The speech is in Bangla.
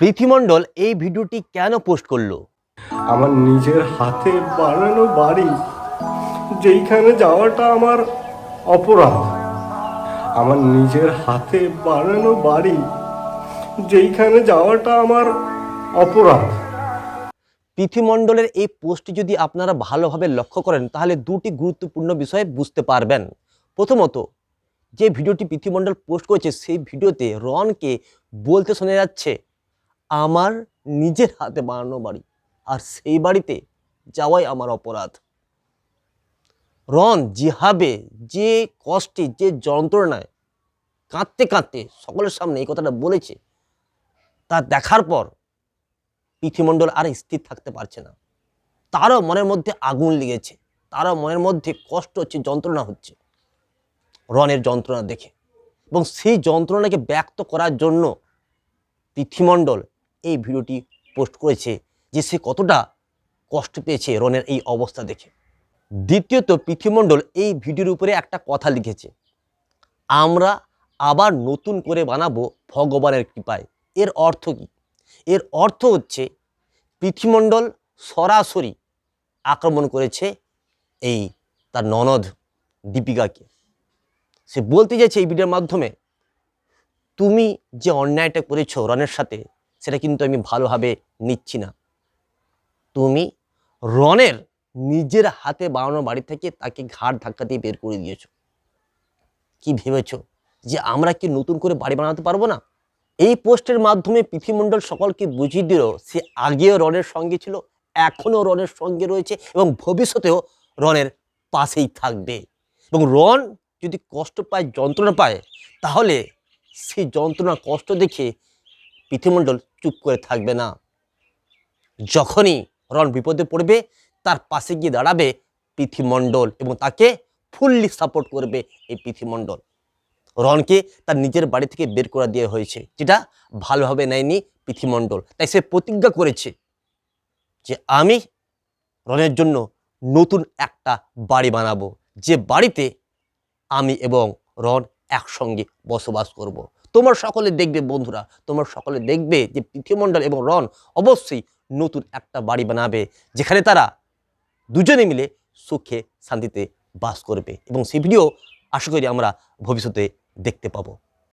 পৃথিমণ্ডল এই ভিডিওটি কেন পোস্ট করল? আমার নিজের হাতে বানানো বাড়ি যেইখানে যাওয়াটা আমার অপরাধ। আমার নিজের হাতে বানানো বাড়ি যেইখানে যাওয়াটা আমার অপরাধ। পৃথিমণ্ডলের এই পোস্টটি যদি আপনারা ভালোভাবে লক্ষ্য করেন তাহলে দুটি গুরুত্বপূর্ণ বিষয় বুঝতে পারবেন। প্রথমত যে ভিডিওটি পৃথিমণ্ডল পোস্ট করেছে সেই ভিডিওতে রনকে বলতে শোনা যাচ্ছে আমার নিজের হাতে বানানো বাড়ি আর সেই বাড়িতে যাওয়াই আমার অপরাধ। রন যেভাবে, যে কষ্টে, যে যন্ত্রণায় কাঁদতে কাঁদতে সকলের সামনে এই কথাটা বলেছে, তা দেখার পর পৃথিমণ্ডল আর স্থির থাকতে পারছে না। তারও মনের মধ্যে আগুন লেগেছে, তারও মনের মধ্যে কষ্ট হচ্ছে, যন্ত্রণা হচ্ছে। রনের যন্ত্রণা দেখে এবং সেই যন্ত্রণাকে ব্যক্ত করার জন্য পৃথিমণ্ডল এই ভিডিওটি পোস্ট করেছে যে সে কতটা কষ্ট পেয়েছে রনের এই অবস্থা দেখে। দ্বিতীয়ত পৃথিমণ্ডল এই ভিডিওর উপরে একটা কথা লিখেছে। আমরা আবার নতুন করে বানাবো ভগবানের কৃপায়। এর অর্থ কী? এর অর্থ হচ্ছে পৃথিমণ্ডল সরাসরি আক্রমণ করেছে এই তার ননদ দীপিকাকে। সে বলতে চাইছে এই ভিডিওর মাধ্যমে, তুমি যে অন্যায়টা করেছ রনের সাথে সেটা কিন্তু আমি ভালোভাবে নিচ্ছি না। তুমি রনের নিজের হাতে বানানো বাড়ি থেকে তাকে ঘাড় ধাক্কা দিয়ে বের করে দিয়েছ। কি ভেবেছ যে আমরা কি নতুন করে বাড়ি বানাতে পারব না? এই পোস্টের মাধ্যমে পৃথিমণ্ডল সকলকে বুঝিয়ে দিল সে আগেও রনের সঙ্গে ছিল, এখনও রনের সঙ্গে রয়েছে এবং ভবিষ্যতেও রনের পাশেই থাকবে। এবং রন যদি কষ্ট পায়, যন্ত্রণা পায়, তাহলে সেই যন্ত্রণা কষ্ট দেখে পৃথিমণ্ডল চুপ করে থাকবে না। যখনই রন বিপদে পড়বে, তার পাশে গিয়ে দাঁড়াবে পৃথিমণ্ডল এবং তাকে ফুললি সাপোর্ট করবে এই পৃথিমণ্ডল রনকে তার নিজের বাড়ি থেকে বের করে দেওয়া হয়েছে, যেটা ভালোভাবে নেয়নি পৃথিমণ্ডল তাই সে প্রতিজ্ঞা করেছে যে আমি রনের জন্য নতুন একটা বাড়ি বানাবো। যে বাড়িতে আমি এবং রন একসঙ্গে বসবাস করব। তোমার সকলে দেখবে বন্ধুরা, তোমার সকলে দেখবে যে পৃথিবীমণ্ডল এবং রন অবশ্যই নতুন একটা বাড়ি বানাবে, যেখানে তারা দুজনে মিলে সুখে শান্তিতে বাস করবে এবং সেই ভিডিও আশা করি আমরা ভবিষ্যতে দেখতে পাবো